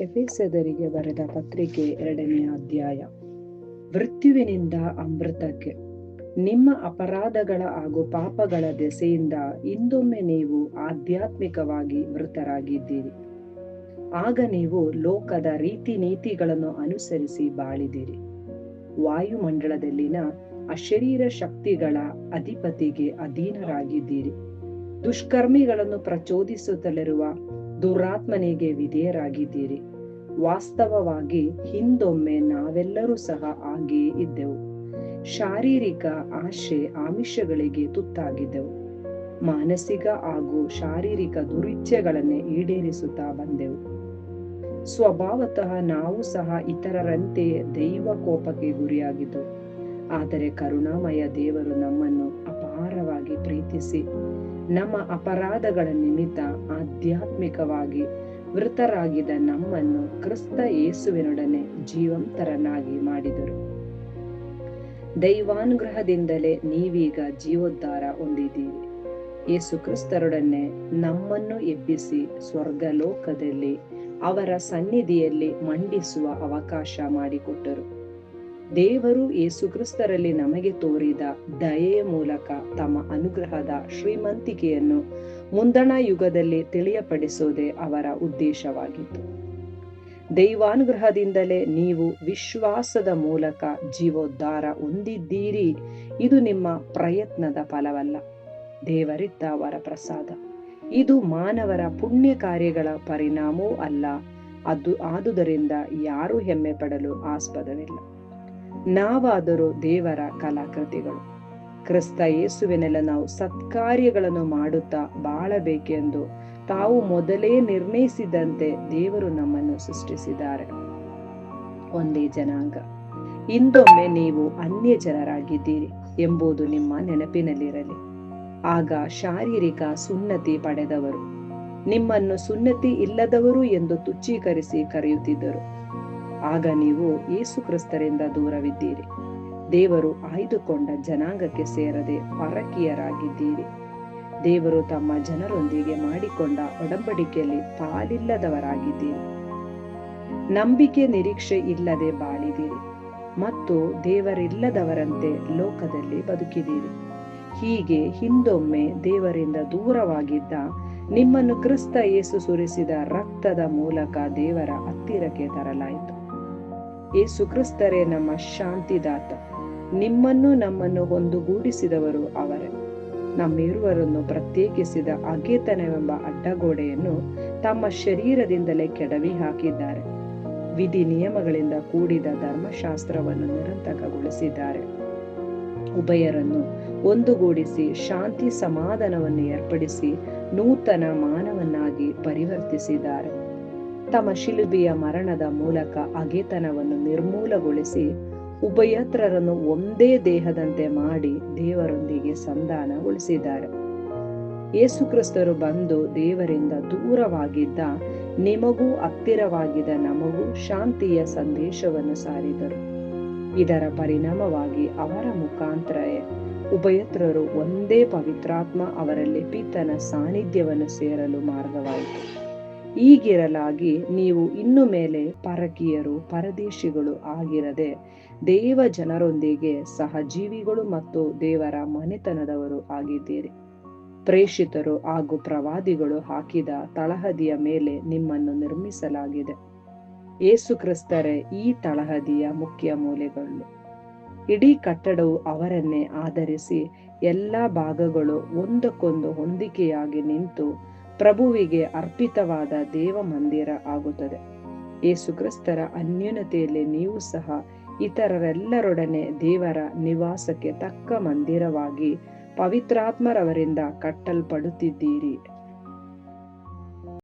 ಎಫೆಸದರಿಗೆ ಬರೆದ ಪತ್ರಿಕೆ ಎರಡನೆಯ ಅಧ್ಯಾಯ. ಮೃತ್ಯುವಿನಿಂದ ಅಮೃತಕ್ಕೆ, ನಿಮ್ಮ ಅಪರಾಧಗಳ ಹಾಗೂ ಪಾಪಗಳ ದೆಸೆಯಿಂದ ಇಂದೊಮ್ಮೆ ನೀವು ಆಧ್ಯಾತ್ಮಿಕವಾಗಿ ಮೃತರಾಗಿದ್ದೀರಿ ಆಗ ನೀವು ಲೋಕದ ರೀತಿ ನೀತಿಗಳನ್ನು ಅನುಸರಿಸಿ ಬಾಳಿದಿರಿ ವಾಯುಮಂಡಲದಲ್ಲಿನ ಅಶರೀರ ಶಕ್ತಿಗಳ ಅಧಿಪತಿಗೆ ಅಧೀನರಾಗಿದ್ದೀರಿ. ದುಷ್ಕರ್ಮಿಗಳನ್ನು ಪ್ರಚೋದಿಸುತ್ತಲಿರುವ ದುರಾತ್ಮನಿಗೆ ವಿಧೇಯರಾಗಿದ್ದೀರಿ. ವಾಸ್ತವವಾಗಿ ಹಿಂದೊಮ್ಮೆ ನಾವೆಲ್ಲರೂ ಸಹ ಹಾಗೆಯೇ ಇದ್ದೆವು. ಶಾರೀರಿಕ ಆಶೆ ಆಮಿಷಗಳಿಗೆ ತುತ್ತಾಗಿದ್ದೆವು. ಮಾನಸಿಕ ಹಾಗೂ ಶಾರೀರಿಕ ದುರಿಚ್ಛೆಗಳನ್ನೇ ಈಡೇರಿಸುತ್ತಾ ಬಂದೆವು. ಸ್ವಭಾವತಃ ನಾವು ಸಹ ಇತರರಂತೆ ದೈವ ಕೋಪಕ್ಕೆ ಗುರಿಯಾಗಿದ್ದೆವು. ಆದರೆ ಕರುಣಾಮಯ ದೇವರು ನಮ್ಮನ್ನು ಅಪಾರವಾಗಿ ಪ್ರೀತಿಸಿ ನಮ್ಮ ಅಪರಾಧಗಳ ನಿಮಿತ್ತ ಆಧ್ಯಾತ್ಮಿಕವಾಗಿ ವೃತರಾಗಿದ್ದ ನಮ್ಮನ್ನು ಕ್ರಿಸ್ತ ಯೇಸುವಿನೊಡನೆ ಜೀವಂತರನಾಗಿ ಮಾಡಿದರು. ದೈವಾನುಗ್ರಹದಿಂದಲೇ ನೀವೀಗ ಜೀವೋದ್ಧಾರ ಹೊಂದಿದ್ದೀರಿ. ಯೇಸು ಕ್ರಿಸ್ತರೊಡನೆ ನಮ್ಮನ್ನು ಎಬ್ಬಿಸಿ ಸ್ವರ್ಗಲೋಕದಲ್ಲಿ ಅವರ ಸನ್ನಿಧಿಯಲ್ಲಿ ಮಂಡಿಸುವ ಅವಕಾಶ ಮಾಡಿಕೊಟ್ಟರು. ದೇವರು ಯೇಸುಕ್ರಿಸ್ತರಲ್ಲಿ ನಮಗೆ ತೋರಿದ ದಯೆಯ ಮೂಲಕ ತಮ್ಮ ಅನುಗ್ರಹದ ಶ್ರೀಮಂತಿಕೆಯನ್ನು ಮುಂದಣ ಯುಗದಲ್ಲಿ ತಿಳಿಯಪಡಿಸುವುದೇ ಅವರ ಉದ್ದೇಶವಾಗಿತ್ತು. ದೈವಾನುಗ್ರಹದಿಂದಲೇ ನೀವು ವಿಶ್ವಾಸದ ಮೂಲಕ ಜೀವೋದ್ಧಾರ ಹೊಂದಿದ್ದೀರಿ. ಇದು ನಿಮ್ಮ ಪ್ರಯತ್ನದ ಫಲವಲ್ಲ. ದೇವರಿದ್ದ ಅವರ ಪ್ರಸಾದ. ಇದು ಮಾನವರ ಪುಣ್ಯ ಕಾರ್ಯಗಳ ಪರಿಣಾಮವೂ ಅಲ್ಲ. ಅದು ಆದುದರಿಂದ ಯಾರೂ ಹೆಮ್ಮೆ ಪಡಲು ಆಸ್ಪದವಿಲ್ಲ. ನಾವಾದರೂ ದೇವರ ಕಲಾಕೃತಿಗಳು. ಕ್ರಿಸ್ತ ಯೇಸುವಿನೆಲ್ಲ ನಾವು ಸತ್ಕಾರ್ಯಗಳನ್ನು ಮಾಡುತ್ತಾ ಬಾಳಬೇಕೆಂದು ತಾವು ಮೊದಲೇ ನಿರ್ಣಯಿಸಿದಂತೆ ದೇವರು ನಮ್ಮನ್ನು ಸೃಷ್ಟಿಸಿದ್ದಾರೆ. ಒಂದೇ ಜನಾಂಗ. ಇಂದೊಮ್ಮೆ ನೀವು ಅನ್ಯ ಜನರಾಗಿದ್ದೀರಿ ಎಂಬುದು ನಿಮ್ಮ ನೆನಪಿನಲ್ಲಿರಲಿ. ಆಗ ಶಾರೀರಿಕ ಸುನ್ನತಿ ಪಡೆದವರು. ನಿಮ್ಮನ್ನು ಸುನ್ನತಿ ಇಲ್ಲದವರು ಎಂದು ತುಚ್ಚೀಕರಿಸಿ ಕರೆಯುತ್ತಿದ್ದರು. ಆಗ ನೀವು ಯೇಸು ಕ್ರಿಸ್ತರಿಂದ ದೂರವಿದ್ದೀರಿ. ದೇವರು ಆಯ್ದುಕೊಂಡ ಜನಾಂಗಕ್ಕೆ ಸೇರದೆ ಪರಕೀಯರಾಗಿದ್ದೀರಿ. ದೇವರು ತಮ್ಮ ಜನರೊಂದಿಗೆ ಮಾಡಿಕೊಂಡ ಒಡಂಬಡಿಕೆಯಲ್ಲಿ ಪಾಲಿಲ್ಲದವರಾಗಿದ್ದೀರಿ. ನಂಬಿಕೆ ನಿರೀಕ್ಷೆ ಇಲ್ಲದೆ ಬಾಳಿದಿರಿ ಮತ್ತು ದೇವರಿಲ್ಲದವರಂತೆ ಲೋಕದಲ್ಲಿ ಬದುಕಿದಿರಿ ಹೀಗೆ ಹಿಂದೊಮ್ಮೆ ದೇವರಿಂದ ದೂರವಾಗಿದ್ದ ನಿಮ್ಮನ್ನು ಕ್ರಿಸ್ತ ಯೇಸು ಸುರಿಸಿದ ರಕ್ತದ ಮೂಲಕ ದೇವರ ಹತ್ತಿರಕ್ಕೆ ತರಲಾಯಿತು. ಯೇಸು ಕ್ರಿಸ್ತರೇ ನಮ್ಮ ಶಾಂತಿದಾತ. ನಿಮ್ಮನ್ನು ನಮ್ಮನ್ನು ಒಂದುಗೂಡಿಸಿದವರು ಅವರೇ. ನಮ್ಮಿರುವರನ್ನು ಪ್ರತ್ಯೇಕಿಸಿದ ಅಗೇತನವೆಂಬ ಅಡ್ಡಗೋಡೆಯನ್ನು ತಮ್ಮ ಶರೀರದಿಂದಲೇ ಕೆಡವಿ ಹಾಕಿದ್ದಾರೆ. ವಿಧಿ ನಿಯಮಗಳಿಂದ ಕೂಡಿದ ಧರ್ಮಶಾಸ್ತ್ರವನ್ನು ನಿರಂತಕಗೊಳಿಸಿದ್ದಾರೆ ಉಭಯರನ್ನು ಒಂದುಗೂಡಿಸಿ ಶಾಂತಿ ಸಮಾಧಾನವನ್ನು ಏರ್ಪಡಿಸಿ ನೂತನ ಮಾನವನ್ನಾಗಿ ಪರಿವರ್ತಿಸಿದ್ದಾರೆ. ತಮ್ಮ ಶಿಲುಬೆಯ ಮರಣದ ಮೂಲಕ ಅಗೆತನವನ್ನು ನಿರ್ಮೂಲಗೊಳಿಸಿ ಉಭಯತ್ರರನ್ನು ಒಂದೇ ದೇಹದಂತೆ ಮಾಡಿ ದೇವರೊಂದಿಗೆ ಸಂಧಾನಗೊಳಿಸಿದ್ದಾರೆ. ಯೇಸುಕ್ರಿಸ್ತರು ಬಂದು ದೇವರಿಂದ ದೂರವಾಗಿದ್ದ ನಿಮಗೂ ಹತ್ತಿರವಾಗಿದ್ದ ನಮಗೂ ಶಾಂತಿಯ ಸಂದೇಶವನ್ನು ಸಾರಿದರು. ಇದರ ಪರಿಣಾಮವಾಗಿ ಅವರ ಮುಖಾಂತರ ಉಭಯತ್ರರು ಒಂದೇ ಪವಿತ್ರಾತ್ಮ ಅವರಲ್ಲಿ ಪಿತನ ಸಾನ್ನಿಧ್ಯವನ್ನು ಸೇರಲು ಮಾರ್ಗವಾಯಿತು. ಈಗಿರಲಾಗಿ ನೀವು ಇನ್ನು ಮೇಲೆ ಪರಕೀಯರು, ಪರದೇಶಿಗಳು ಆಗಿರದೆ ದೇವ ಜನರೊಂದಿಗೆ ಸಹಜೀವಿಗಳು ಮತ್ತು ದೇವರ ಮನೆತನದವರು ಆಗಿದ್ದೀರಿ. ಪ್ರೇಷಿತರು ಹಾಗೂ ಪ್ರವಾದಿಗಳು ಹಾಕಿದ ತಳಹದಿಯ ಮೇಲೆ ನಿಮ್ಮನ್ನು ನಿರ್ಮಿಸಲಾಗಿದೆ. ಏಸು ಕ್ರಿಸ್ತರೇ, ಈ ತಳಹದಿಯ ಮುಖ್ಯ ಮೂಲೆಗಳು. ಇಡೀ ಕಟ್ಟಡವು ಅವರನ್ನೇ ಆಧರಿಸಿ ಎಲ್ಲ ಭಾಗಗಳು ಒಂದಕ್ಕೊಂದು ಹೊಂದಿಕೆಯಾಗಿ ನಿಂತು ಪ್ರಭುವಿಗೆ ಅರ್ಪಿತವಾದ ದೇವ ಮಂದಿರ ಆಗುತ್ತದೆ. ಯೇಸುಕ್ರಿಸ್ತರ ಅನ್ಯೂನತೆಯಲ್ಲಿ ನೀವು ಸಹ ಇತರರೆಲ್ಲರೊಡನೆ ದೇವರ ನಿವಾಸಕ್ಕೆ ತಕ್ಕ ಮಂದಿರವಾಗಿ ಪವಿತ್ರಾತ್ಮರವರಿಂದ ಕಟ್ಟಲ್ಪಡುತ್ತಿದ್ದೀರಿ.